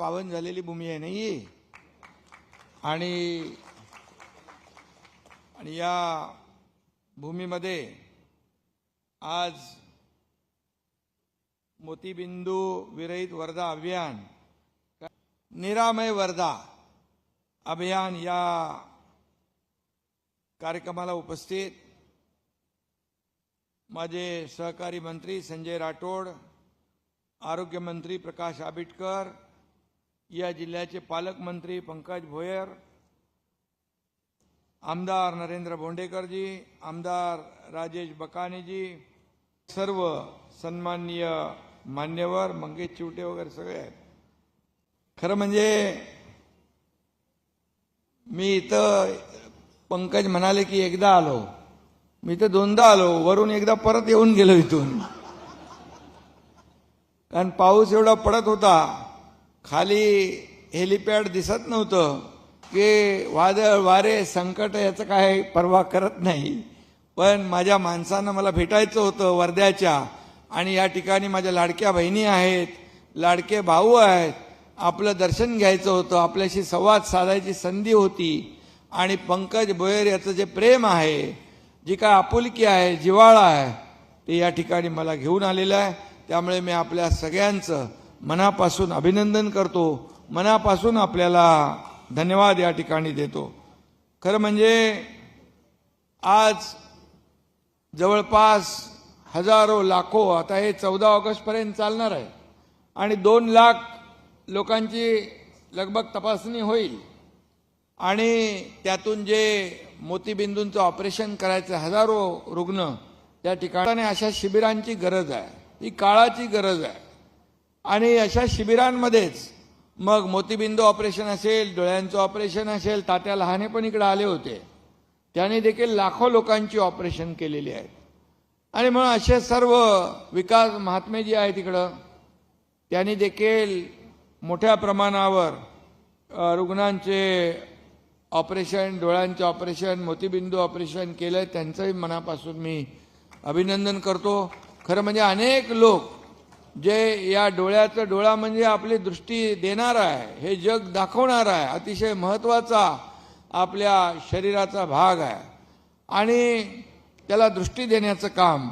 पावन झालेली भूमी आहे नाही? आणि आणि या भूमीमध्ये आज मोतीबिंदू विरहित वर्धा अभियान निरामय वर्धा अभियान या कार्यक्रमाला उपस्थित माझे सहकारी मंत्री संजय राठोड आरोग्यमंत्री प्रकाश आबिटकर या जिल्ह्याचे पालकमंत्री पंकज भोयर आमदार नरेंद्र भोंडेकरजी आमदार राजेश बकानेजी सर्व सन्माननीय मान्यवर मंगेश चिवटे वगैरे सगळे आहेत. खरं म्हणजे मी इथं पंकज म्हणाले की एकदा आलो. मी तर दोनदा आलो. वरून एकदा परत येऊन गेलो इथून. कारण पाऊस एवढा पडत होता. खाली हेलिपॅड दिसत नव्हतं. की वादळ वारे संकट याचं काय पर्वा करत नाही. पण माझ्या माणसांना मला भेटायचं होतं वर्ध्याच्या. आणि या ठिकाणी माझ्या लाडक्या बहिणी आहेत लाडके भाऊ आहेत. आपलं दर्शन घ्यायचं होतं आपल्याशी संवाद साधायची संधी होती. आणि पंकज भोयर याचं जे प्रेम आहे जी काय आपुलकी आहे जिव्हाळा आहे ते या ठिकाणी मला घेऊन आलेलं आहे. त्यामुळे मी आपल्या सगळ्यांचं मनापासून अभिनंदन करतो मनापासून आपल्याला धन्यवाद या ठिकाणी देतो. खरं म्हणजे आज जवळपास हजारो लाखो आता हे चौदा ऑगस्टपर्यंत चालणार आहे. आणि दोन लाख लोकांची लगभग तपासणी होईल. आणि त्यातून जे मोतीबिंदूंचं ऑपरेशन करायचं हजारो रुग्ण त्या ठिकाणी. अशा शिबिरांची गरज आहे. ही काळाची गरज आहे. आणि अशा शिबिरांमध्येच मग मोतीबिंदू ऑपरेशन असेल डोळ्यांचं ऑपरेशन असेल तात्या लहाने पण इकडे आले होते. त्याने देखील लाखो लोकांची ऑपरेशन केलेली आहेत. आणि म्हणून असे सर्व विकास महात्मे जी आहेत तिकडं त्यांनी देखील मोठ्या प्रमाणावर रुग्णांचे ऑपरेशन डोळ्यांचे ऑपरेशन मोतीबिंदू ऑपरेशन केलं त्यांचंही मनापासून मी अभिनंदन करतो. खरं म्हणजे अनेक लोक जे या डोळ्याचं डोळा म्हणजे आपली दृष्टी देणार आहे हे जग दाखवणार आहे अतिशय महत्त्वाचा आपल्या शरीराचा भाग आहे. आणि त्याला दृष्टी देण्याचं काम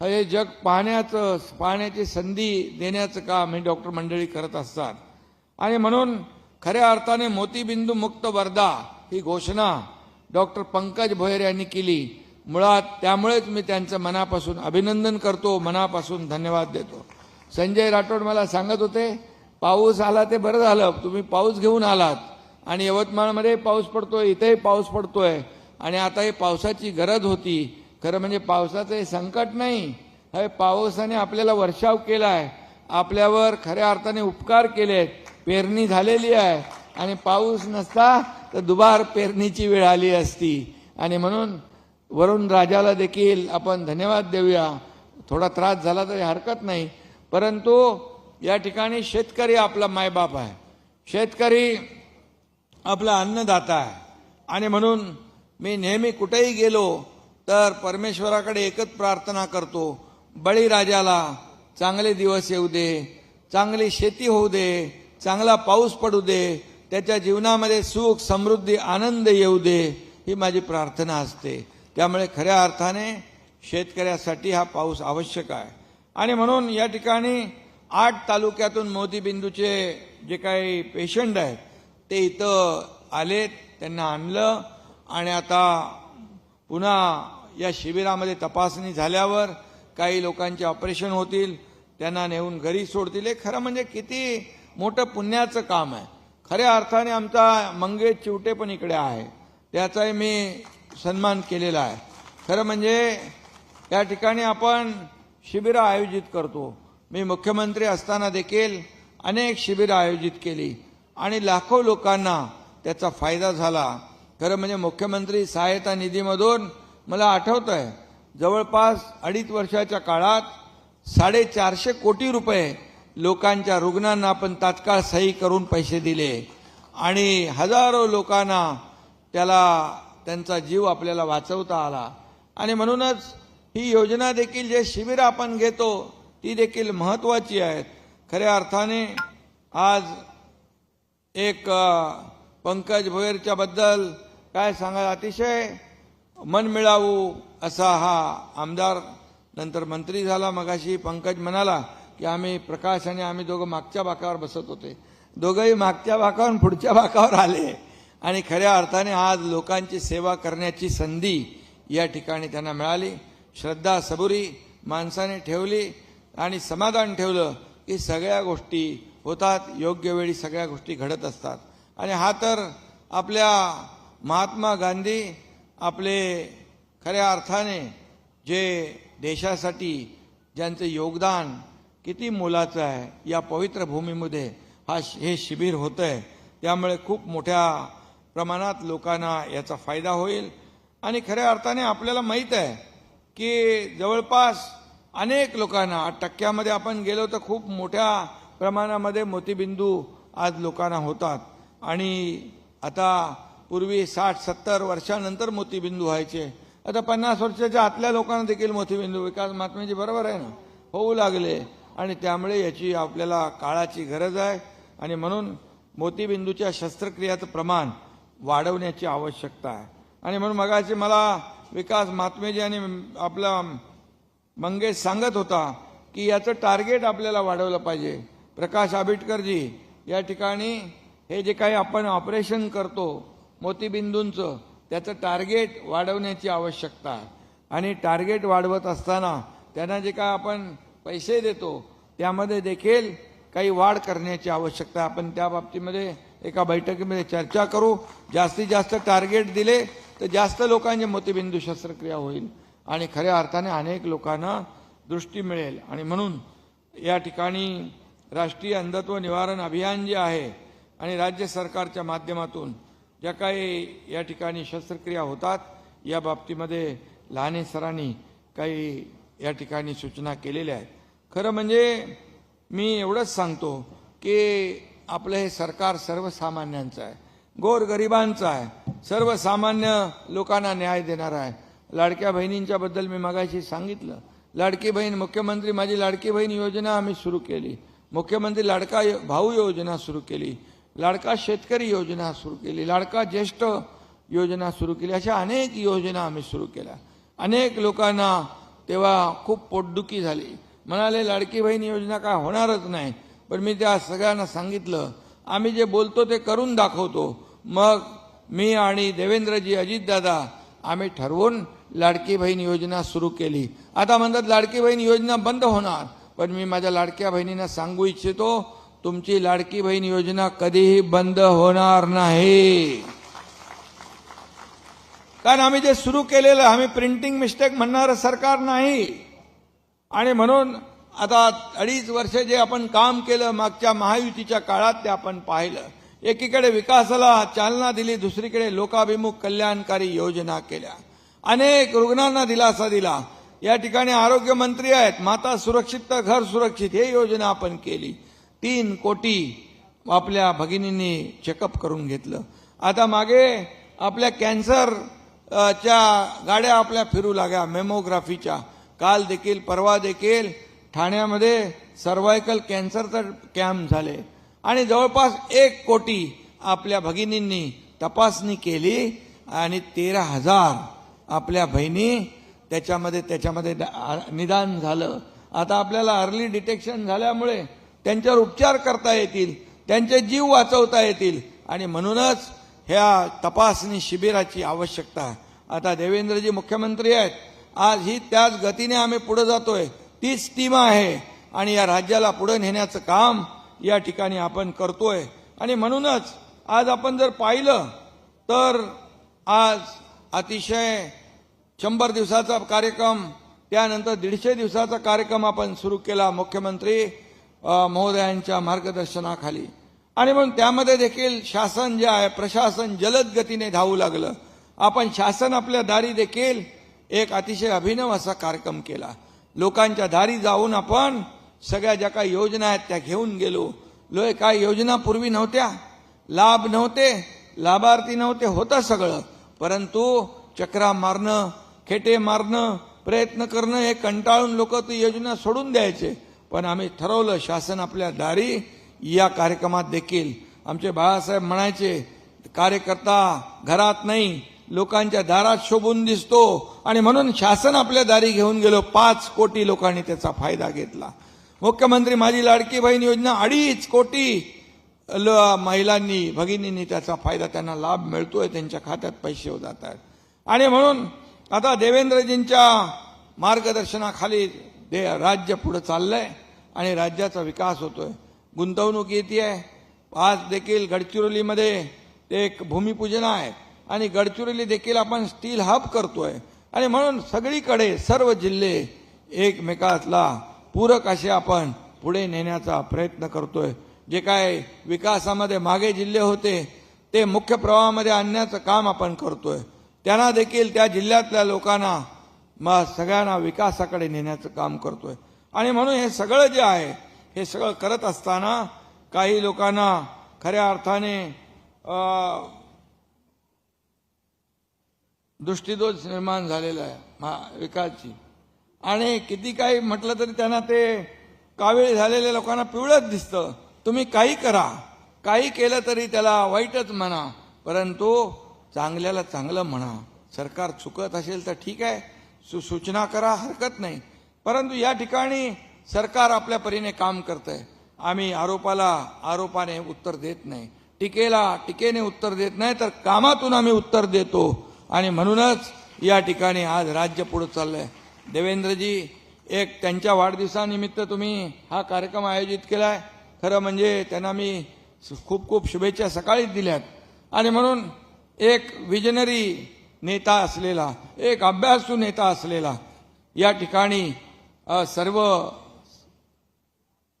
हे जग पाहण्याचं पाहण्याची संधी देण्याचं काम हे डॉक्टर मंडळी करत असतात. आणि म्हणून खऱ्या अर्थाने मोतीबिंदू मुक्त वर्धा ही घोषणा डॉक्टर पंकज भोयर यांनी केली. मुळात त्यामुळेच मी त्यांचं मनापासून अभिनंदन करतो मनापासून धन्यवाद देतो. संजय राठोड मला सांगत होते पाऊस आला ते बरं झालं तुम्ही पाऊस घेऊन आलात. आणि यवतमाळमध्ये पाऊस पडतोय इथेही पाऊस पडतोय. आणि आता ही पावसाची गरज होती. खरं म्हणजे पावसाचं हे संकट नाही. हे पावसाने आपल्याला वर्षाव केला आहे आपल्यावर खऱ्या अर्थाने उपकार केलेत. पेरणी झालेली आहे. आणि पाऊस नसता तर दुबार पेरणीची वेळ आली असती. आणि म्हणून वरुण राजाला देखील आपण धन्यवाद देऊया. थोडा त्रास झाला तरी हरकत नाही. परंतु या ठिकाणी शेतकरी आपला मायबाप आहे. शेतकरी आपला अन्नदाता आहे. आणि म्हणून मी नेहमी कुठेही गेलो तर परमेश्वराकडे एकच प्रार्थना करतो बळीराजाला चांगले दिवस येऊ दे चांगली शेती होऊ दे चांगला पाऊस पडू दे त्याच्या जीवनामध्ये सुख समृद्धी आनंद येऊ दे ही माझी प्रार्थना असते. त्यामुळे खऱ्या अर्थाने शेतकऱ्यासाठी हा पाऊस आवश्यक आहे. आणि म्हणून या ठिकाणी आठ तालुक्यातून मोतीबिंदूचे जे काही पेशंट आहेत ते इथं आलेत त्यांना आणलं. आणि आता पुन्हा या शिबिरामध्ये तपासणी झाल्यावर काही लोकांचे ऑपरेशन होतील त्यांना नेऊन घरी सोडतील. हे खरं म्हणजे किती मोठं पुण्याचं काम आहे. खऱ्या अर्थाने आमचा मंगेश चिवटे पण इकडे आहे. त्याचाही मी सन्मान केलेला आहे. खरं म्हणजे या ठिकाणी आपण शिबिरं आयोजित करतो. मी मुख्यमंत्री असताना देखील अनेक शिबिरं आयोजित केली. आणि लाखो लोकांना त्याचा फायदा झाला. खरं म्हणजे मुख्यमंत्री सहायता निधीमधून मला आठवत आहे जवळपास अडीच वर्षाच्या काळात साडेचारशे कोटी रुपये लोकांच्या रुग्णांना आपण तात्काळ सही करून पैसे दिले. आणि हजारो लोकांना त्याला त्यांचा जीव आपल्याला वाचवता आला. आणि म्हणूनच ही योजना देखील जे शिबिर आपण घेतो ती देखील महत्वाची आहेत. खऱ्या अर्थाने आज एक पंकज भोयरच्या बद्दल काय सांगा अतिशय मन मिळावू असा हा आमदार नंतर मंत्री झाला मगाशी पंकज म्हणाला की आम्ही प्रकाश आणि आम्ही दोघं मागच्या बाकावर बसत होते. दोघंही मागच्या भाकावर पुढच्या बाकावर आले. आणि खऱ्या अर्थाने आज लोकांची सेवा करण्याची संधी या ठिकाणी त्यांना मिळाली. श्रद्धा सबुरी माणसाने ठेवली आणि समाधान ठेवलं की सगळ्या गोष्टी होतात. योग्य वेळी सगळ्या गोष्टी घडत असतात. आणि हा तर आपल्या महात्मा गांधी आपले खऱ्या अर्थाने जे देशासाठी ज्यांचं योगदान किती मोलाचं आहे या पवित्र भूमीमध्ये हा हे शिबिर होतं आहे त्यामुळे खूप मोठ्या प्रमाणात लोकांना याचा फायदा होईल. आणि खऱ्या अर्थाने आपल्याला माहीत आहे की जवळपास अनेक लोकांना टक्क्यामध्ये आपण गेलो तर खूप मोठ्या प्रमाणामध्ये मोतीबिंदू आज लोकांना होतात. आणि आता पूर्वी साठ सत्तर वर्षानंतर मोतीबिंदू व्हायचे. आता पन्नास वर्षाच्या आतल्या लोकांना देखील मोतीबिंदू. विकास महात्म्याची बरोबर आहे ना? होऊ लागले. आणि त्यामुळे याची आपल्याला काळाची गरज आहे. आणि म्हणून मोतीबिंदूच्या शस्त्रक्रियाचं प्रमाण वाढवण्याची आवश्यकता आहे. आणि म्हणून मगाशी मला विकास महात्मेजी आणि आपला मंगेश सांगत होता की याचं टार्गेट आपल्याला वाढवलं पाहिजे. प्रकाश आंबेडकरजी या ठिकाणी हे जे काही आपण ऑपरेशन करतो मोतीबिंदूंचं त्याचं टार्गेट वाढवण्याची आवश्यकता आहे. आणि टार्गेट वाढवत असताना त्यांना जे काय आपण पैसे देतो त्यामध्ये देखील काही वाढ करण्याची आवश्यकता आपण त्या बाबतीमध्ये एका बैठकीमध्ये चर्चा करू. जास्तीत जास्त टार्गेट दिले तर जास्त लोकांचे मोतीबिंदू शस्त्रक्रिया होईल आणि खऱ्या अर्थाने अनेक लोकांना दृष्टी मिळेल. आणि म्हणून या ठिकाणी राष्ट्रीय अंधत्व निवारण अभियान जे आहे आणि राज्य सरकारच्या माध्यमातून ज्या काही या ठिकाणी शस्त्रक्रिया होतात या बाबतीमध्ये लहाने सरांनी काही या ठिकाणी सूचना केलेल्या आहेत. खरं म्हणजे मी एवढंच सांगतो की आपलं हे सरकार सर्वसामान्यांचं आहे. गोरगरिबांचा आहे. सर्वसामान्य लोकांना न्याय देणार आहे. लाडक्या बहिणींच्या बद्दल मी मगाशी सांगितलं. लाडकी बहीण मुख्यमंत्री माझी लाडकी बहीण योजना आम्ही सुरू केली. मुख्यमंत्री लाडका भाऊ योजना सुरू केली. लाडका शेतकरी योजना सुरू केली. लाडका ज्येष्ठ योजना सुरू केली. अशा अनेक योजना आम्ही सुरू केल्या. अनेक लोकांना तेव्हा खूप पोटदुखी झाली. म्हणाले लाडकी बहीण योजना काय होणारच नाही. पण मी त्या सगळ्यांना सांगितलं आम्ही जे बोलतो ते करून दाखवतो. मग मी आणि देवेंद्रजी अजितदादा आम्ही ठरवून लाडकी बहीण योजना सुरू केली. आता म्हणतात लाडकी बहीण योजना बंद होणार. पण मी माझ्या लाडक्या बहिणींना सांगू इच्छितो तुमची लाडकी बहीण योजना कधीही बंद होणार नाही. कारण आम्ही जे सुरू केलेलं आम्ही प्रिंटिंग मिस्टेक म्हणणारं सरकार नाही. आणि म्हणून आता अडीच वर्ष जे आपण काम केलं मागच्या महायुतीच्या काळात ते आपण पाहिलं. एकीकडे विकासाला चालना दिली दुसरीकडे लोकाभिमुख कल्याणकारी योजना केल्या. अनेक रुग्णांना दिलासा दिला. या ठिकाणी आरोग्य मंत्री आहेत माता सुरक्षित तर घर सुरक्षित हे योजना आपण केली. तीन कोटी आपल्या भगिनींनी चेकअप करून घेतलं. आता मागे आपल्या कॅन्सर च्या गाड्या आपल्या फिरू लागल्या मेमोग्राफीच्या काल देखील परवा देखील ठाण्यामध्ये सर्वायकल कॅन्सरचं कॅम्प झाले. आणि जवळपास एक कोटी आपल्या भगिनींनी तपासणी केली आणि तेरा हजार आपल्या बहिणी त्याच्यामध्ये त्याच्यामध्ये निदान झालं. आता आपल्याला अर्ली डिटेक्शन झाल्यामुळे त्यांच्यावर उपचार करता येतील त्यांचे जीव वाचवता येतील. आणि म्हणूनच ह्या तपासणी शिबिराची आवश्यकता. आता देवेंद्रजी मुख्यमंत्री आहेत. आज ही त्याच गतीने आम्ही पुढे जातोय. तीच टीम आहे. आणि या राज्याला पुढे नेण्याचं काम या ठिकाणी आपण करतोय. आणि म्हणूनच आज आपण जर पाहिलं तर आज अतिशय शंभर दिवसाचा कार्यक्रम त्यानंतर दीडशे दिवसाचा कार्यक्रम आपण सुरू केला मुख्यमंत्री महोदयांच्या मार्गदर्शनाखाली. आणि म्हणून त्यामध्ये देखील शासन जे आहे प्रशासन जलद गतीने धावू लागलं. आपण शासन आपल्या दारी देखील एक अतिशय अभिनव असा कार्यक्रम केला. लोकांच्या दारी जाऊन आपण सगळ्या ज्या काही योजना आहेत त्या घेऊन गेलो. लो काय योजना पूर्वी नव्हत्या. लाभ नव्हते लाभार्थी नव्हते होतं सगळं. परंतु चक्रा मारणं खेटे मारणं प्रयत्न करणं हे कंटाळून लोक ती योजना सोडून द्यायचे. पण आम्ही ठरवलं शासन आपल्या दारी या कार्यक्रमात देखील. आमचे बाळासाहेब म्हणायचे कार्यकर्ता घरात नाही लोकांच्या दारात शोभून दिसतो. आणि म्हणून शासन आपल्या दारी घेऊन गेलो. पाच कोटी लोकांनी त्याचा फायदा घेतला. मुख्यमंत्री माझी लाडकी बहीण योजना अडीच कोटी ल- महिलांनी भगिनींनी त्याचा फायदा त्यांना लाभ मिळतोय त्यांच्या खात्यात पैसे जात आहेत आणि म्हणून आता देवेंद्रजींच्या मार्गदर्शनाखाली दे राज्य पुढे चाललंय आणि राज्याचा विकास होतोय. गुंतवणूक येते आहे आज देखील गडचिरोलीमध्ये एक भूमिपूजन आहे. आणि गडचिरोली देखील आपण स्टील हब करतोय. आणि म्हणून सगळीकडे सर्व जिल्हे एकमेकातला पूरक असे आपण पुढे नेण्याचा प्रयत्न करतोय. जे काय विकासामध्ये मागे जिल्हे होते ते मुख्य प्रवाहामध्ये आणण्याचं काम आपण करतोय. त्यांना देखील त्या जिल्ह्यातल्या लोकांना मग सगळ्यांना विकासाकडे नेण्याचं काम करतोय. आणि म्हणून हे सगळं जे आहे हे सगळं करत असताना काही लोकांना खऱ्या अर्थाने दृष्टीदोष निर्माण झालेला आहे महा- विकासची. आणि किती काही म्हटलं तरी त्यांना ते कावीळ झालेल्या लोकांना पिवळंच दिसतं. तुम्ही काही करा. काही केलं तरी त्याला वाईटच म्हणा. परंतु चांगल्याला चांगलं म्हणा. सरकार चुकत असेल तर ठीक आहे. सु सूचना करा हरकत नाही. परंतु या ठिकाणी सरकार आपल्या परीने काम करतंय. आम्ही आरोपाला आरोपाने उत्तर देत नाही. टीकेला टीकेने उत्तर देत नाही तर कामातून आम्ही उत्तर देतो. आणि म्हणूनच या ठिकाणी आज राज्य पुढे आहे देवेंद्रजी एक त्यांच्या वाढदिवसानिमित्त तुम्ही हा कार्यक्रम आयोजित केला आहे खरं म्हणजे त्यांना मी खूप खूप शुभेच्छा सकाळीच दिल्यात. आणि म्हणून एक विजनरी नेता असलेला एक अभ्यासू नेता असलेला या ठिकाणी सर्व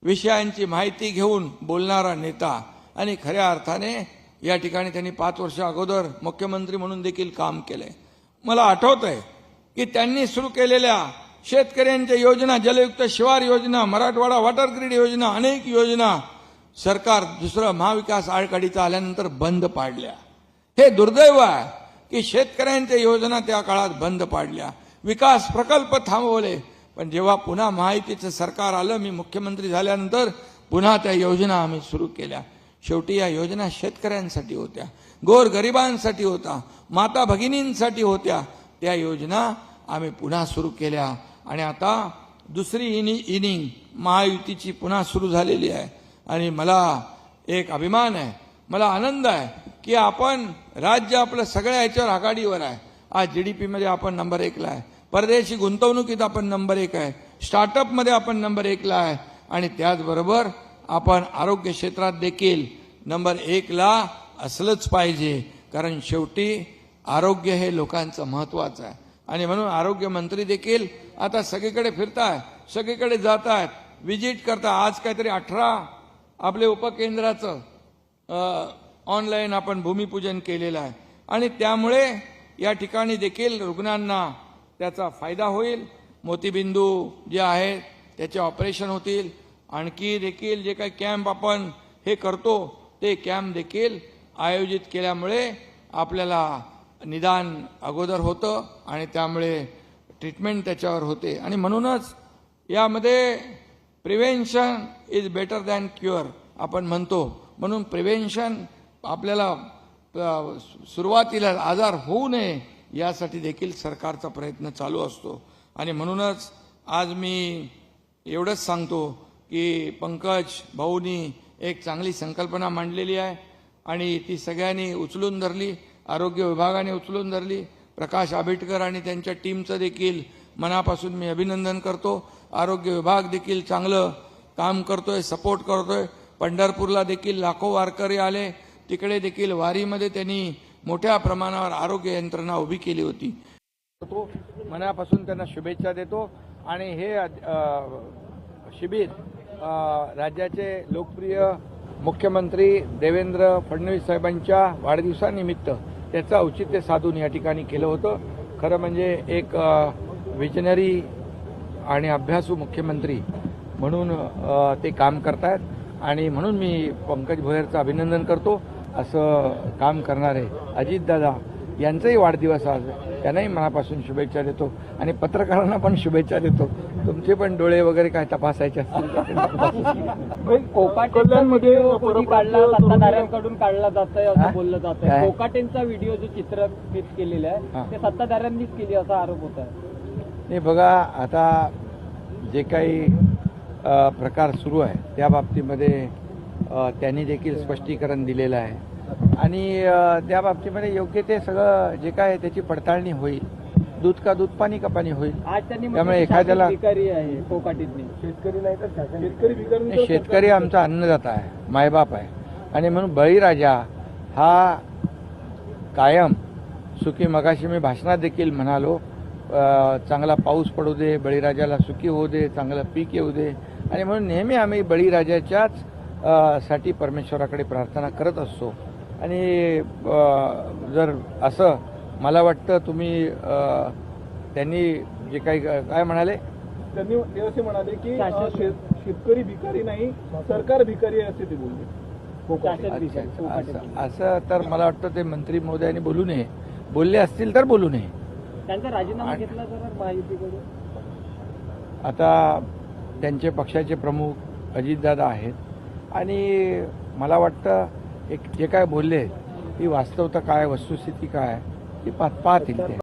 विषयांची माहिती घेऊन बोलणारा नेता आणि खऱ्या अर्थाने या ठिकाणी त्यांनी पाच वर्ष अगोदर मुख्यमंत्री म्हणून देखील काम केलंय मला आठवत आहे की त्यांनी सुरू केलेल्या शेतकऱ्यांच्या योजना जलयुक्त शिवार योजना मराठवाडा वॉटर ग्रीड योजना अनेक योजना सरकार दुसरं महाविकास आघाडीचा आल्यानंतर बंद पाडल्या. हे दुर्दैव आहे की शेतकऱ्यांच्या योजना त्या काळात बंद पाडल्या. विकास प्रकल्प थांबवले पण जेव्हा पुन्हा महायुतीचं सरकार आलं मी मुख्यमंत्री झाल्यानंतर पुन्हा त्या योजना आम्ही सुरू केल्या. शेवटी या योजना शेतकऱ्यांसाठी होत्या गोर गरिबांसाठी होता माता भगिनींसाठी होत्या. त्या योजना आम्ही पुन्हा सुरू केल्या आणि आता दुसरी इनि इनिंग महायुतीची पुन्हा सुरू झालेली आहे. आणि मला एक अभिमान आहे मला आनंद आहे की आपण राज्य आपलं सगळ्या याच्यावर आघाडीवर आहे. आज जी डी पीमध्ये आपण नंबर एकला आहे. परदेशी गुंतवणुकीत आपण नंबर एक आहे. स्टार्टअपमध्ये आपण नंबर एकला आहे. आणि त्याचबरोबर आपण आरोग्य क्षेत्रात देखील नंबर एकला असलंच पाहिजे. कारण शेवटी आरोग्य हे लोकांचं महत्वाचं आहे. आणि म्हणून आरोग्यमंत्री देखील आता सगळीकडे फिरताय सगळीकडे जात आहेत व्हिजिट करता आज काहीतरी अठरा आपले उपकेंद्राचं ऑनलाईन आपण भूमिपूजन केलेलं आहे. आणि त्यामुळे या ठिकाणी देखील रुग्णांना त्याचा फायदा होईल. मोतीबिंदू जे आहेत त्याचे ऑपरेशन होतील. आणखी देखील जे काही कॅम्प आपण हे करतो ते कॅम्प देखील आयोजित केल्यामुळे आपल्याला निदान अगोदर होतं आणि त्यामुळे ट्रीटमेंट त्याच्यावर होते. आणि म्हणूनच यामध्ये prevention is better than cure आपण म्हणतो. म्हणून प्रिव्हेन्शन आपल्याला सुरुवातीला आजार होऊ नये यासाठी देखील सरकारचा प्रयत्न चालू असतो. आणि म्हणूनच आज मी एवढंच सांगतो की पंकज भाऊनी एक चांगली संकल्पना मांडलेली आहे आणि ती सगळ्यांनी उचलून धरली आरोग्य विभागाने उचलून धरली. प्रकाश आंबेडकर आणि त्यांच्या टीमचं देखील मनापासून मी अभिनंदन करतो. आरोग्य विभाग देखील चांगलं काम करतोय सपोर्ट करतोय. पंढरपूरला देखील लाखो वारकरी आले. तिकडे देखील वारीमध्ये त्यांनी मोठ्या प्रमाणावर आरोग्य यंत्रणा उभी केली होती. तो मनापासून त्यांना शुभेच्छा देतो. आणि हे शिबिर राज्याचे लोकप्रिय मुख्यमंत्री देवेंद्र फडणवीस साहेबांच्या वाढदिवसानिमित्त त्याचं औचित्य साधून या ठिकाणी केलं होतं. खरं म्हणजे एक विजनरी आणि अभ्यासू मुख्यमंत्री म्हणून ते काम करतायत. आणि म्हणून मी पंकज भोयरचं अभिनंदन करतो. असं काम करणारे अजितदादा यांचाही वाढदिवस आज आहे. त्यांनाही मनापासून शुभेच्छा देतो आणि पत्रकारांना पण शुभेच्छा देतो तुमचे पण डोळे वगैरे काय तपासायचे असतील कोणी काढला सत्ताधाऱ्यांकडून काढला जात आहे? असं बोललं जात? आहे कोकाटेंचा व्हिडिओ जो चित्रफित केलेला हा. आहे ते सत्ताधाऱ्यांनीच केली असा आरोप होत आहे नाही बघा आता जे काही प्रकार सुरू आहे त्या बाबतीमध्ये त्यांनी देखील स्पष्टीकरण दिलेलं आहे आणि त्या बाबतीमध्ये योग्य ते सगळं जे काय आहे त्याची पडताळणी होईल. दूध का दूध पाणी का पाणी होईल. आज त्यांनी म्हटलं त्यामुळे एखाद्याला- शेतकरी नाही तर शेतकरी नाही, शेतकरी आमचा अन्नदाता आहे मायबाप आहे. आणि म्हणून बळीराजा हा कायम सुखी मगाशी मी भाषणात देखील म्हणालो चांगला पाऊस पडू दे बळीराजाला सुखी होऊ दे चांगलं पीक येऊ दे. आणि म्हणून नेहमी आम्ही बळीराजाच्याच साठी परमेश्वराकडे प्रार्थना करत असतो. आणि जर असं मला वाटतं तुम्ही त्यांनी जे काही काय म्हणाले? त्यांनी ते असे म्हणाले की शेतकरी भिकारी नाही सरकार भिकारी आहे असे ते बोलले. असं असं तर मला वाटतं ते मंत्री महोदयांनी बोलू नये. बोलले असतील तर बोलू नये. त्यांचा राजीनामा घेतला तर आता त्यांचे पक्षाचे प्रमुख अजितदादा आहेत. आणि मला वाटतं एक जे काय बोलले ही वास्तवता काय वस्तुस्थिती काय ती पाह पाहतील ते.